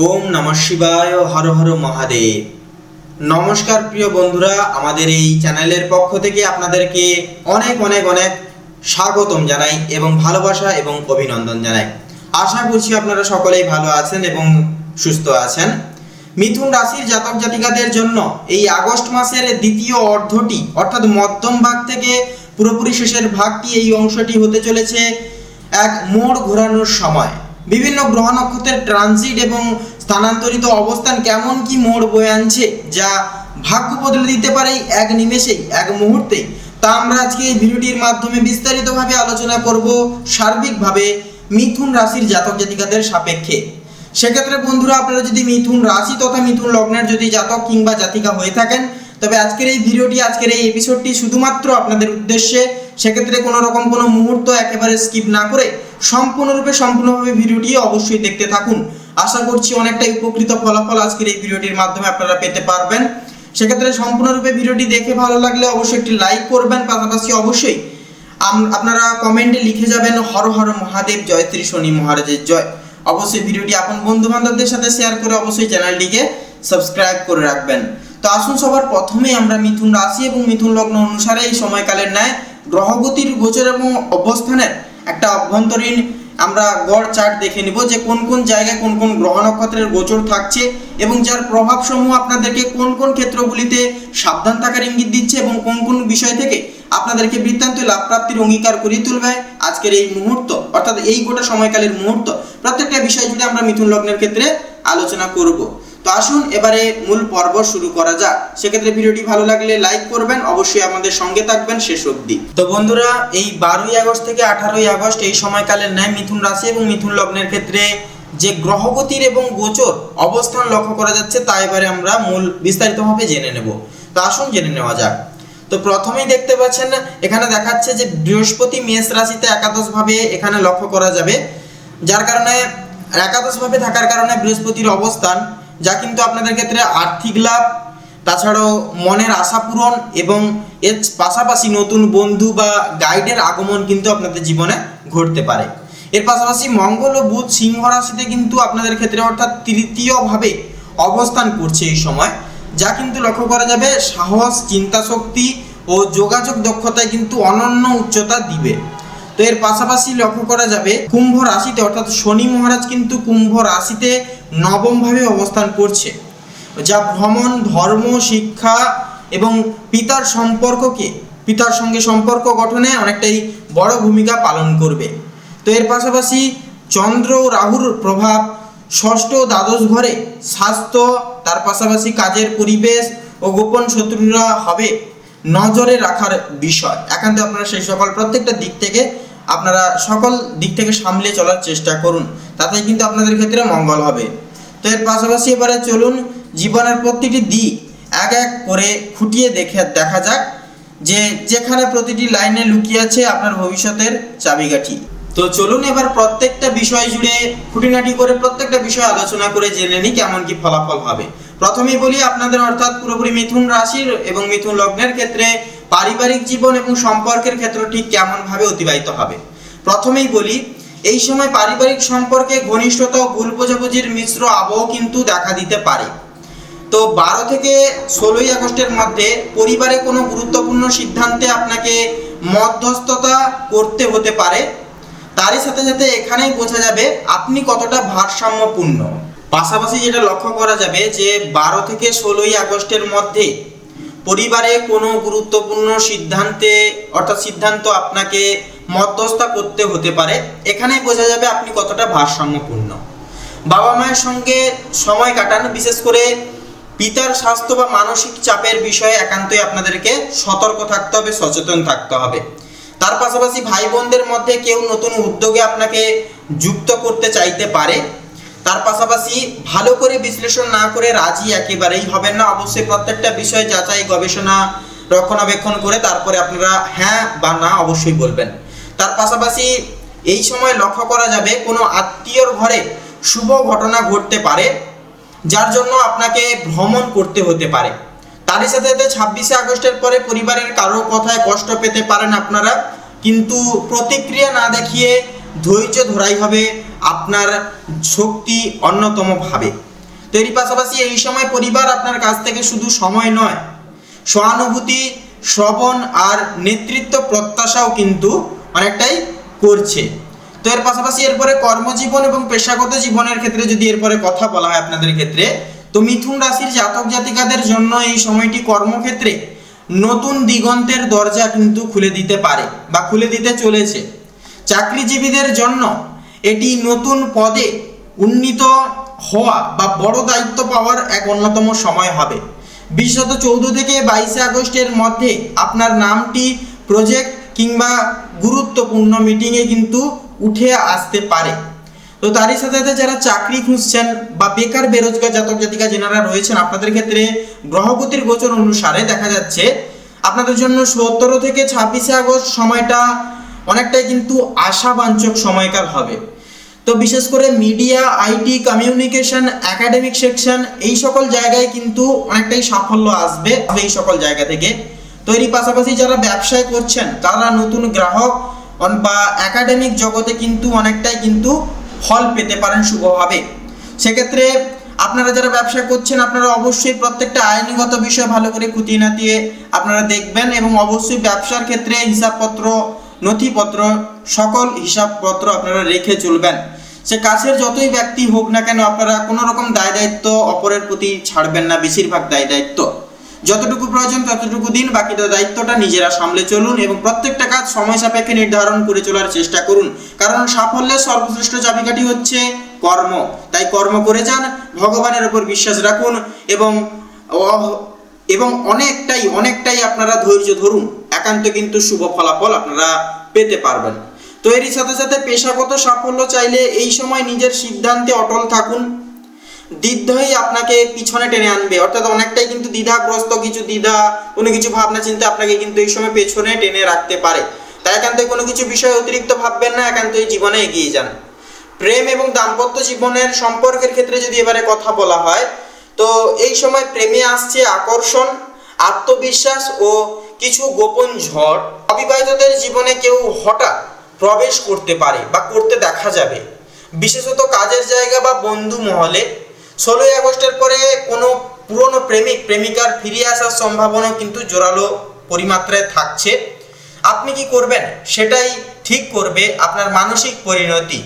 ওম নমঃ শিবায়, হর হর মহাদেব। নমস্কার প্রিয় বন্ধুরা, আমাদের এই চ্যানেলের পক্ষ থেকে আপনাদেরকে অনেক অনেক অনেক স্বাগতম জানাই এবং ভালোবাসা এবং অভিনন্দন জানাই। আশা করছি আপনারা সকলেই ভালো আছেন এবং সুস্থ আছেন। মিথুন রাশির জাতক জাতিকাদের জন্য এই আগস্ট মাসের দ্বিতীয় অর্ধটি, অর্থাৎ মধ্যম ভাগ থেকে পুরোপুরি শেষের ভাগটি এই অংশটি হতে চলেছে এক মোড় ঘোরানোর সময়। বিভিন্ন গ্রহ নক্ষত্রের ট্রানজিট এবং স্থানান্তরিত অবস্থান কেমন কি মোড় বয়ে আনছে যা ভাগ্য বদলে দিতে পারে এক নিমেষেই, এক মুহূর্তেই তা আমরা আজকে এই ভিডিওটির মাধ্যমে বিস্তারিতভাবে আলোচনা করব সার্বিকভাবে মিথুন রাশির জাতক জাতিকাদের সাপেক্ষে। সেক্ষেত্রে বন্ধুরা, আপনারা যদি মিথুন রাশি তথা মিথুন লগ্নের যদি জাতক কিংবা জাতিকা হয়ে থাকেন, তবে আজকের এই ভিডিওটি, আজকের এই এপিসোডটি শুধুমাত্র আপনাদের উদ্দেশ্যে। সেক্ষেত্রে কোনো রকম কোনো মুহূর্ত একেবারে স্কিপ না করে সম্পূর্ণরূপে সম্পূর্ণভাবে ভিডিওটি অবশ্যই দেখতে থাকুন। আশা করছি অনেকটাই উপকৃত ফলাফল আজকের এই ভিডিওটির মাধ্যমে আপনারা পেতে পারবেন। সেক্ষেত্রে সম্পূর্ণরূপে ভিডিওটি দেখে ভালো লাগলে অবশ্যই একটি লাইক করবেন, পাশাপাশি অবশ্যই আপনারা কমেন্টে লিখে যাবেন, হর হর মহাদেব, জয় শ্রী শনি মহারাজের জয়। অবশ্যই ভিডিওটি আপন বন্ধু বান্ধবদের সাথে শেয়ার করে অবশ্যই চ্যানেলটিকে সাবস্ক্রাইব করে রাখবেন। তো আসুন সবার প্রথমেই আমরা মিথুন রাশি এবং মিথুন লগ্ন অনুসারে এই সময়কালের ন্যায় গ্রহগতির গোচর এবং অবস্থানের একটা অভ্যন্তরীণ আমরা গড় চার্ট দেখে নিব যে কোন কোন জায়গায় কোন কোন গ্রহ নক্ষত্রের গোচর থাকছে এবং যার প্রভাব সমূহ আপনাদেরকে কোন কোন ক্ষেত্রগুলিতে সাবধান থাকার ইঙ্গিত দিচ্ছে এবং কোন কোন বিষয় থেকে আপনাদেরকে বৃত্তান্ত লাভ প্রাপ্তির অঙ্গীকার করিয়ে তুলবে আজকের এই মুহূর্ত, অর্থাৎ এই গোটা সময়কালের মুহূর্ত। প্রত্যেকটা বিষয় জুড়ে আমরা মিথুন লগ্নের ক্ষেত্রে আলোচনা করব। তো আসুন এবারে মূল পর্ব শুরু করা যাক। সেক্ষেত্রে ভিডিওটি ভালো লাগলে লাইক করবেন, অবশ্যই আমাদের সঙ্গে থাকবেন শেষ অবধি। তো বন্ধুরা, এই বারোই আগস্ট থেকে আঠারোই আগস্ট এই সময়কালের ন্যায় মিথুন রাশি এবং মিথুন লগ্নের ক্ষেত্রে যে গ্রহগতির এবং গোচর অবস্থান লক্ষ্য করা যাচ্ছে তা এবারে আমরা মূল বিস্তারিতভাবে জেনে নেব। তো আসুন জেনে নেওয়া যাক। তো প্রথমেই দেখতে পাচ্ছেন, এখানে দেখাচ্ছে যে বৃহস্পতি মেষ রাশিতে একাদশ ভাবে এখানে লক্ষ্য করা যাবে। যার কারণে একাদশ ভাবে থাকার কারণে বৃহস্পতির অবস্থান যা কিন্তু আপনাদের ক্ষেত্রে আর্থিক লাভ, তাছাড়াও মনের আশা পূরণ এবং এর পাশাপাশি নতুন বন্ধু বা গাইডের আগমন কিন্তু আপনাদের জীবনে ঘটতে পারে। এর পাশাপাশি মঙ্গল ও বুধ সিংহ রাশিতে কিন্তু আপনাদের ক্ষেত্রে অর্থাৎ তৃতীয়ভাবে অবস্থান করছে এই সময়, যা কিন্তু লক্ষ্য করা যাবে সাহস চিন্তা শক্তি ও যোগাযোগ দক্ষতায় কিন্তু অনন্য উচ্চতা দিবে। তো এর পাশাপাশি লক্ষ্য করা যাবে কুম্ভ রাশিতে অর্থাৎ শনি মহারাজ কিন্তু কুম্ভ রাশিতে নবমভাবে অবস্থান করছে, যা ভ্রমণ, ধর্ম, শিক্ষা এবং পিতার সম্পর্ককে, পিতার সঙ্গে সম্পর্ক গঠনে অনেকটাই বড় ভূমিকা পালন করবে। তো এর পাশাপাশি চন্দ্র ও রাহুর প্রভাব ষষ্ঠ দ্বাদশ ঘরে স্বাস্থ্য, তার পাশাপাশি কাজের পরিবেশ ও গোপন শত্রুরা হবে নজরে রাখার বিষয়। একান্ত আপনারা সেই সকল প্রত্যেকটা দিক থেকে আপনারা সকল দিক থেকে সামলে চলার চেষ্টা করুন। তাতে কিন্তু আপনাদের ক্ষেত্রে মঙ্গল হবে। তো এর পাশাপাশি এবারে চলুন জীবনের প্রতিটি দিক এক এক করে খুঁটিয়ে দেখে দেখা যাক যে যেখানে প্রতিটি লাইনে লুকিয়ে আছে আপনার ভবিষ্যতের চাবিকাঠি। তো চলুন এবার প্রত্যেকটা বিষয় জুড়ে খুঁটিনাটি করে প্রত্যেকটা বিষয় আলোচনা করে জেনে নিই কেমন কি ফলাফল হবে। প্রথমেই বলি আপনাদের অর্থাৎ পুরোপুরি মিথুন রাশির এবং মিথুন লগ্নের ক্ষেত্রে পারিবারিক জীবন এবং সম্পর্কের ক্ষেত্র ঠিক কেমন ভাবে অতিবাহিত হবে? প্রথমেই বলি, এই সময় পারিবারিক সম্পর্কে ঘনিষ্ঠতা ও ভুল বোঝাবুঝির মিশ্র আবহ কিন্তু দেখা দিতে পারে। তো বারো থেকে ষোলোই আগস্টের মধ্যে পরিবারে কোনো গুরুত্বপূর্ণ সিদ্ধান্তে আপনাকে মধ্যস্থতা করতে হতে পারে। তারই সাথে সাথে এখানেই বোঝা যাবে আপনি কতটা ভারসাম্যপূর্ণ। পাশাপাশি যেটা লক্ষ্য করা যাবে যে বারো থেকে ষোলোই আগস্টের মধ্যে পরিবারে কোনো গুরুত্বপূর্ণ সিদ্ধান্তে, অর্থাৎ সিদ্ধান্ত আপনাকে মধ্যস্থতা করতে হতে পারে, এখানেই বোঝা যাবে আপনি কতটা ভারসাম্যপূর্ণ। বাবা মায়ের সঙ্গে সময় কাটান, বিশেষ করে পিতার স্বাস্থ্য বা মানসিক চাপের বিষয়ে একান্তই আপনাদেরকে সতর্ক থাকতে হবে, সচেতন থাকতে হবে। তার পাশাপাশি ভাই বোনদের মধ্যে কেউ নতুন উদ্যোগে আপনাকে যুক্ত করতে চাইতে পারে। তার পাশাপাশি ভালো করে বিশ্লেষণ না করে রাজি একেবারেই হবেন না। অবশ্যই প্রত্যেকটা বিষয় যাচাই, গবেষণা, রক্ষণাবেক্ষণ করে তারপরে আপনারা হ্যাঁ বা না অবশ্যই বলবেন। তার পাশাপাশি এই সময় লক্ষ্য করা যাবে কোনো আত্মীয়র ঘরে শুভ ঘটনা ঘটতে পারে, যার জন্য আপনাকে ভ্রমণ করতে হতে পারে। তারই সাথে সাথে ছাব্বিশে আগস্টের পরে পরিবারের কারও কথায় কষ্ট পেতে পারেন আপনারা, কিন্তু প্রতিক্রিয়া না দেখিয়ে ধৈর্য ধরাই হবে আপনার শক্তি অন্যতমভাবে তো এরই পাশাপাশি এই সময় পরিবার আপনার কাছ থেকে শুধু সময় নয়, সহানুভূতি, শ্রবণ আর নেতৃত্ব প্রত্যাশাও কিন্তু অনেকটাই করছে। তো এর পাশাপাশি এরপরে কর্মজীবন এবং পেশাগত জীবনের ক্ষেত্রে যদি এরপরে কথা বলা হয় আপনাদের ক্ষেত্রে, তো মিথুন রাশির জাতক জাতিকাদের জন্য এই সময়টি কর্মক্ষেত্রে নতুন দিগন্তের দরজা কিন্তু খুলে দিতে পারে বা খুলে দিতে চলেছে। চাকরিজীবীদের জন্য এটি নতুন পদে উন্নীত হওয়া বা বড় দায়িত্ব পাওয়ার এক অন্যতম সময় হবে। বিশেষত চৌদ্দ থেকে বাইশে আগস্টের মধ্যে আপনার নামটি প্রজেক্ট কিংবা গুরুত্বপূর্ণ মিটিংয়ে কিন্তু উঠে আসতে পারে। তো তারই সাথে সাথে যারা চাকরি খুঁজছেন বা বেকার বেরোজগার জাতক জাতিকা যেনারা রয়েছেন, আপনাদের ক্ষেত্রে গ্রহগতির গোচর অনুসারে দেখা যাচ্ছে, আপনাদের জন্য সতেরো থেকে ছাব্বিশে আগস্ট সময়টা অনেকটাই কিন্তু আশাবাঞ্চক সময়কাল হবে। তো বিশেষ করে media, IT, communication, academic section এই সকল জায়গায় কিন্তু অনেকটাই সাফল্য আসবে এই সকল জায়গা থেকে। তো এরই পাশাপাশি যারা ব্যবসায় করছেন, তারা নতুন গ্রাহক বা একাডেমিক জগতে কিন্তু অনেকটাই কিন্তু ফল পেতে পারেন শুভভাবে। সেক্ষেত্রে আপনারা যারা ব্যবসা করছেন, আপনারা অবশ্যই প্রত্যেকটা আইনগত বিষয় ভালো করে খুঁটিয়ে নাতিয়ে আপনারা দেখবেন এবং অবশ্যই ব্যবসার ক্ষেত্রে হিসাবপত্র নথিপত্র, সকল হিসাবপত্র আপনারা রেখে চলবেন। সে কাছের যতই ব্যক্তি হোক না কেন আপনারা কোনো রকম দায় দায়িত্ব অপরের প্রতি ছাড়বেন না, বেশিরভাগ দায় দায়িত্ব। যতটুকু প্রয়োজন ততটুকু দিন বাকিটা দায়িত্বটা নিজেরা সামলে চলুন এবং প্রত্যেকটা কাজ সময় সাপেক্ষে নির্ধারণ করে চলার চেষ্টা করুন। কারণ সাফল্যের সর্বশ্রেষ্ঠ চাবিকাঠি হচ্ছে কর্ম। তাই কর্ম করে যান, ভগবানের উপর বিশ্বাস রাখুন এবং এবং অনেকটাই অনেকটাই আপনারা ধৈর্য ধরুন। একান্ত কিন্তু শুভ ফলাফল আপনারা পেতে পারবেন। তো এরই সাথে সাথে পেশাগত সাফল্য চাইলে এই সময় নিজের সিদ্ধান্তে অটল থাকুন। দ্বিধাই আপনাকে পিছনে টেনে আনবে। অর্থাৎ অনেকটাই কিন্তু দ্বিধাগ্রস্ত, কিছু দ্বিধা, কোনো কিছু ভাবনা চিন্তা আপনাকে কিন্তু এই সময় পেছনে টেনে রাখতে পারে। তাই একান্তই কোনো কিছু বিষয় অতিরিক্ত ভাববেন না, একান্তই জীবনে এগিয়ে যান। প্রেম এবং দাম্পত্য জীবনের সম্পর্কের ক্ষেত্রে যদি এবারে কথা বলা হয়, তো এই সময় প্রেমে আসছে আকর্ষণ, আত্মবিশ্বাস ও কিছু গোপন ঝড় অবিবাহিতদের জীবনে কেউ হঠাৎ প্রবেশ করতে পারে বা করতে দেখা যাবে। বিশেষত কাজের জায়গা বা বন্ধু মহলে ষোলোই আগস্টের পরে কোনো পুরনো প্রেমিক, প্রেমিকার ফিরিয়ে আসার সম্ভাবনা কিন্তু জোরালো পরিমাত্রায় থাকছে। আপনি কি করবেন? সেটাই ঠিক করবে আপনার মানসিক পরিণতি।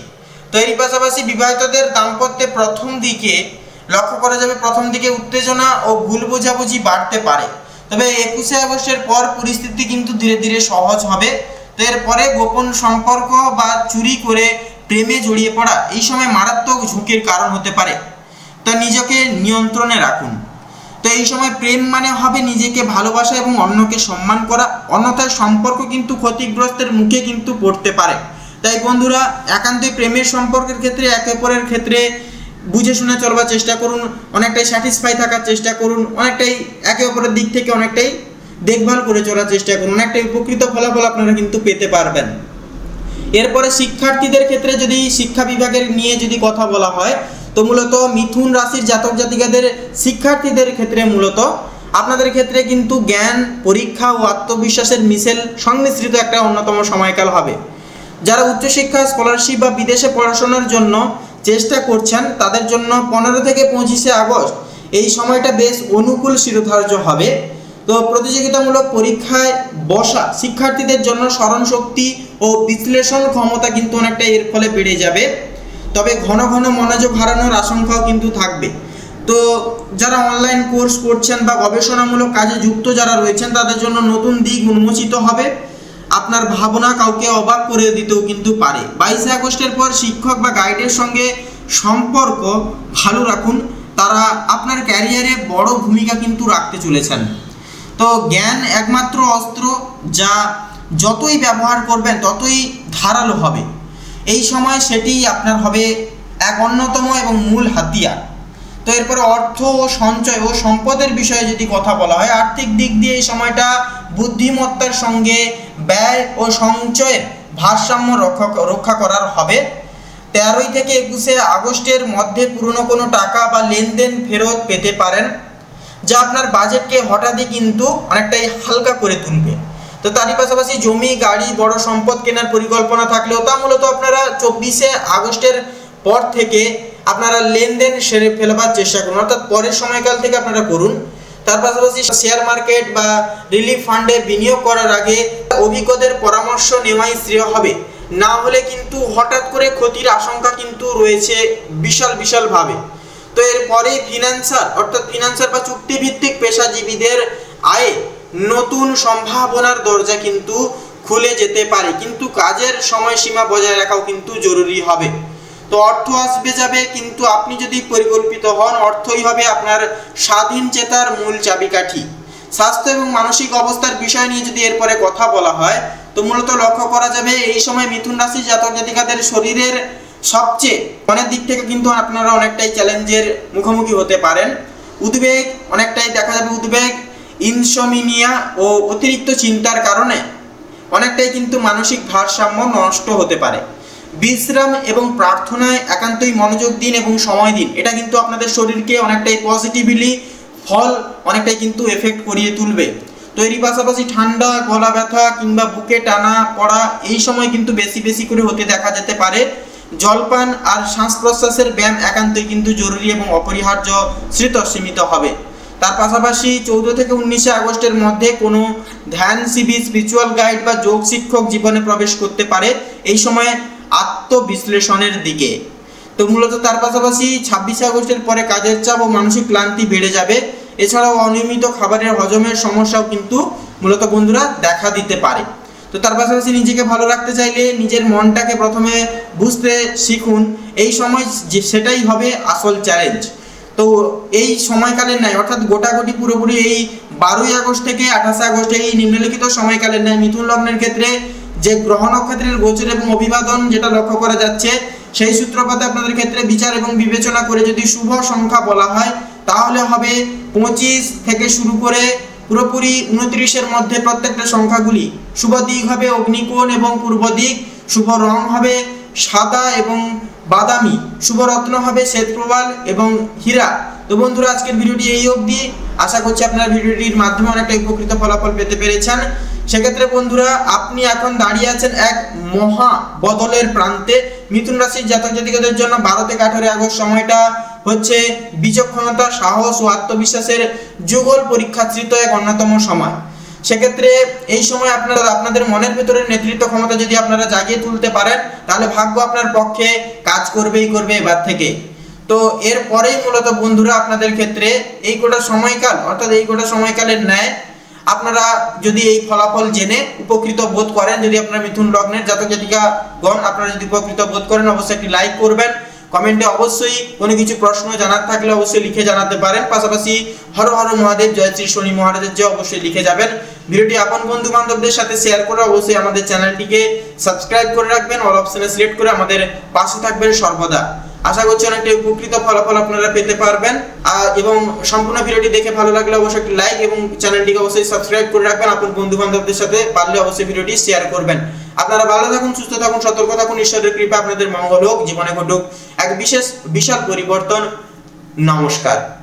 তো এরই পাশাপাশি বিবাহিতদের দাম্পত্যে প্রথম দিকে লক্ষ্য করা যাবে, প্রথম দিকে উত্তেজনা ও ভুল বোঝাবুঝি বাড়তে পারে। তবে একুশে আগস্টের পর পরিস্থিতি কিন্তু ধীরে ধীরে সহজ হবে। তো এরপরে গোপন সম্পর্ক বা চুরি করে প্রেমে জড়িয়ে পড়া এই সময় মারাত্মক ঝুঁকির কারণ হতে পারে। তা নিজেকে নিয়ন্ত্রণে রাখুন। তো এই সময় প্রেম মানে হবে নিজেকে ভালোবাসা এবং অন্যকে সম্মান করা। অন্যথায় সম্পর্ক কিন্তু ক্ষতিগ্রস্তের মুখে কিন্তু পড়তে পারে। তাই বন্ধুরা, একান্তই প্রেমের সম্পর্কের ক্ষেত্রে, একে অপরের ক্ষেত্রে বুঝে শুনে চলবার চেষ্টা করুন, অনেকটাই স্যাটিসফাই থাকার চেষ্টা করুন, অনেকটাই একে অপরের দিক থেকে অনেকটাই দেখভাল করে চলার চেষ্টা করুন, অনেকটাই উপকৃত ফলাফল আপনারা কিন্তু পেতে পারবেন। এরপরে শিক্ষার্থীদের ক্ষেত্রে যদি শিক্ষা বিভাগের নিয়ে যদি কথা বলা হয়, তো মূলত মিথুন রাশির জাতক জাতিকাদের শিক্ষার্থীদের ক্ষেত্রে মূলত আপনাদের ক্ষেত্রে কিন্তু জ্ঞান, পরীক্ষা ও আত্মবিশ্বাসের মিশেল সংমিশ্রিত একটা অন্যতম সময়কাল হবে। যারা উচ্চশিক্ষা স্কলারশিপ বা বিদেশে পড়াশোনার জন্য চেষ্টা করছেন তাদের জন্য পনেরো থেকে পঁচিশে আগস্ট। এই সময়টা বেশ অনুকূল শিরোধার্য হবে। তো প্রতিযোগিতামূলক পরীক্ষায় বসা শিক্ষার্থীদের জন্য স্মরণ শক্তি ও বিশ্লেষণ ক্ষমতা কিন্তু অনেকটা এর ফলে বেড়ে যাবে। তবে ঘন ঘন মনোযোগ হারানোর আশঙ্কাও কিন্তু থাকবে। তো যারা অনলাইন কোর্স করছেন বা গবেষণামূলক কাজে যুক্ত যারা রয়েছেন, তাদের জন্য নতুন দিক উন্মোচিত হবে। আপনার ভাবনা কাউকে অবাক করে দিতেও কিন্তু পারে। বাইশে আগস্টের পর শিক্ষক বা গাইডের সঙ্গে সম্পর্ক ভালো রাখুন। তারা আপনার ক্যারিয়ারে বড় ভূমিকা কিন্তু রাখতে চলেছেন। তো জ্ঞান একমাত্র অস্ত্র যা যতই ব্যবহার করবেন ততই ধারালো হবে। এই সময় সেটি আপনার হবে এক অন্যতম এবং মূল হাতিয়ার। তো এরপরে অর্থ ও সঞ্চয় ও সম্পদের বিষয়ে যদি কথা বলা হয়, আর্থিক দিক দিয়ে এই সময়টা বুদ্ধিমত্তার সঙ্গে ব্যয় ও সঞ্চয়ের ভারসাম্য রক্ষা রক্ষা করার হবে। তেরোই থেকে একুশে আগস্টের মধ্যে পুরনো কোনো টাকা বা লেনদেন ফেরত পেতে পারেন, যা আপনার বাজেটকে হঠাৎই কিন্তু অনেকটাই হালকা করে তুলবে। তো তারই পাশাপাশি জমি, গাড়ি, বড় সম্পদ কেনার পরিকল্পনা থাকলেও তা মূলত আপনারা চব্বিশে আগস্টের পর থেকে আপনারা লেনদেন সেরে ফেলবার চেষ্টা করুন। অর্থাৎ পরের সময়কাল থেকে আপনারা করুন। তার পাশাপাশি শেয়ার মার্কেট বা রিলিফ ফান্ডে বিনিয়োগ করার আগে অভিজ্ঞদের পরামর্শ নেওয়াই শ্রেয় হবে। না হলে কিন্তু হঠাৎ করে ক্ষতির আশঙ্কা কিন্তু রয়েছে বিশাল, বিশালভাবে। তো এরপরে ফিনান্সার অর্থাৎ ফিনান্সার বা চুক্তিভিত্তিক পেশাজীবীদের আয়ে নতুন সম্ভাবনার দরজা কিন্তু খুলে যেতে পারে। কিন্তু কাজের সময়সীমা বজায় রাখাও কিন্তু জরুরি হবে। তো অর্থ আসবে যাবে, কিন্তু আপনি যদি পরিকল্পিত হন, অর্থই হবে আপনার স্বাধীন চেতার মূল চাবিকাঠি। স্বাস্থ্য এবং মানসিক অবস্থার বিষয় নিয়ে যদি এরপরে কথা বলা হয়, তো মূলত লক্ষ্য করা যাবে এই সময় মিথুন রাশি জাতক জাতিকাদের শরীরের সবচেয়ে মনের দিক থেকে কিন্তু আপনারা অনেকটাই চ্যালেঞ্জের মুখোমুখি হতে পারেন। উদ্বেগ, অনেকটাই দেখা যাবে উদ্বেগ, ইনসোমিনিয়া ও অতিরিক্ত চিন্তার কারণে অনেকটাই কিন্তু মানসিক ভারসাম্য নষ্ট হতে পারে। বিশ্রাম এবং প্রার্থনায় একান্তই মনোযোগ দিন এবং সময় দিন। এটা কিন্তু আপনাদের শরীরকে অনেকটাই পজিটিভলি ফল, অনেকটাই কিন্তু এফেক্ট করিয়ে তুলবে। তো এরই পাশাপাশি ঠান্ডা, গলা ব্যথা কিংবা বুকে টানা পড়া, এই সময় কিন্তু বেশি বেশি করে হতে দেখা যেতে পারে। জলপান আর শ্বাস প্রশ্বাসের ব্যায়াম একান্তই কিন্তু জরুরি এবং অপরিহার্য স্মৃত সীমিত হবে। তার পাশাপাশি চৌদ্দ থেকে উনিশে আগস্টের মধ্যে কোনো ধ্যান শিবির স্পিরিচুয়াল গাইড বা যোগ শিক্ষক জীবনে প্রবেশ করতে পারে। এই সময় আত্মবিশ্লেষণের দিকে। তো মূলত তার পাশাপাশি ছাব্বিশে আগস্টের পরে কাজের চাপ ও মানসিক ক্লান্তি বেড়ে যাবে। এছাড়াও অনিয়মিত খাবারের হজমের সমস্যাও কিন্তু মূলত বন্ধুরা দেখা দিতে পারে। তো তার পাশাপাশি নিজেকে ভালো রাখতে চাইলে নিজের মনটাকে প্রথমে বুঝতে শিখুন। এই সময় যে সেটাই হবে আসল চ্যালেঞ্জ। তো এই সময়কালের ন্যায়, অর্থাৎ গোটাগুটি পুরোপুরি এই বারোই আগস্ট থেকে আঠাশে আগস্ট এই নিম্নলিখিত সময়কালের ন্যায় মিথুন লগ্নের ক্ষেত্রে যে গ্রহ নক্ষত্রের গোচর এবং অভিবাদন যেটা লক্ষ্য করা যাচ্ছে, সেই সূত্রপাতে আপনাদের ক্ষেত্রে বিচার এবং বিবেচনা করে যদি শুভ সংখ্যা বলা হয়, তাহলে হবে পঁচিশ থেকে শুরু করে পুরোপুরি উনত্রিশের মধ্যে প্রত্যেকটা সংখ্যাগুলি। শুভ দিক হবে অগ্নিকোণ এবং পূর্ব দিক, শুভ রং হবে সাদা এবং বাদামি, শুভ রত্ন হবে শ্বেতপ্রবাল এবং হীরা। তো বন্ধুরা, আজকের ভিডিওটি এই অবধি। আশা করছি আপনারা ভিডিওটির মাধ্যমে অনেকটা উপকৃত ফলাফল পেতে পেরেছেন। সেক্ষেত্রে বন্ধুরা, আপনি এখন দাঁড়িয়ে আছেন এক মহা বদলের প্রান্তে। মিথুন রাশির জাতক জাতিকাদের জন্য বারো থেকে আগস্ট সময়টা হচ্ছে বিচক্ষণতা, সাহস ও আত্মবিশ্বাসের যুগল পরীক্ষাশ্রিত এক অন্যতম সময়। সেক্ষেত্রে এই সময় আপনারা, আপনাদের মনের ভেতরে নেতৃত্ব ক্ষমতা যদি আপনারা জাগিয়ে তুলতে পারেন, তাহলে ভাগ্য আপনার পক্ষে কাজ করবেই করবে এবার থেকে। তো এরপরেই মূলত বন্ধুরা, আপনাদের ক্ষেত্রে এই গোটা সময়কাল, অর্থাৎ এই গোটা সময়কালের ন্যায় আপনারা যদি এই ফলাফল জেনে উপকৃত বোধ করেন, যদি আপনার মিথুন লগ্নের জাতক জাতিকা গণ, আপনারা যদি উপকৃত বোধ করেন, অবশ্যই একটি লাইক করবেন। কমেন্টে অবশ্যই কোনো কিছু প্রশ্ন জানার থাকলে অবশ্যই লিখে জানাতে পারেন। পাশাপাশি হর হর মহাদেব, জয় শ্রী শনি মহারাজের জয় অবশ্যই লিখে যাবেন। ভিডিওটি আপন বন্ধু বান্ধবদের সাথে শেয়ার করে অবশ্যই আমাদের চ্যানেলটিকে সাবস্ক্রাইব করে রাখবেন। অল অপশনে সিলেক্ট করে আমাদের পাশে থাকবেন সর্বদা। আশা করছি অনেকটা উপকৃত ফলাফল আপনারা পেতে পারবেন। এবং সম্পূর্ণ ভিডিওটি দেখে ভালো লাগলে অবশ্যই একটি লাইক এবং চ্যানেলটিকে অবশ্যই সাবস্ক্রাইব করে রাখবেন। আপনার বন্ধু বান্ধবদের সাথে পারলে অবশ্যই ভিডিওটি শেয়ার করবেন। আপনারা ভালো থাকুন, সুস্থ থাকুন, সতর্ক থাকুন। ঈশ্বরের কৃপা আপনাদের মঙ্গল হোক, জীবনে ঘটুক। এক বিশেষ, বিশাল পরিবর্তন। নমস্কার।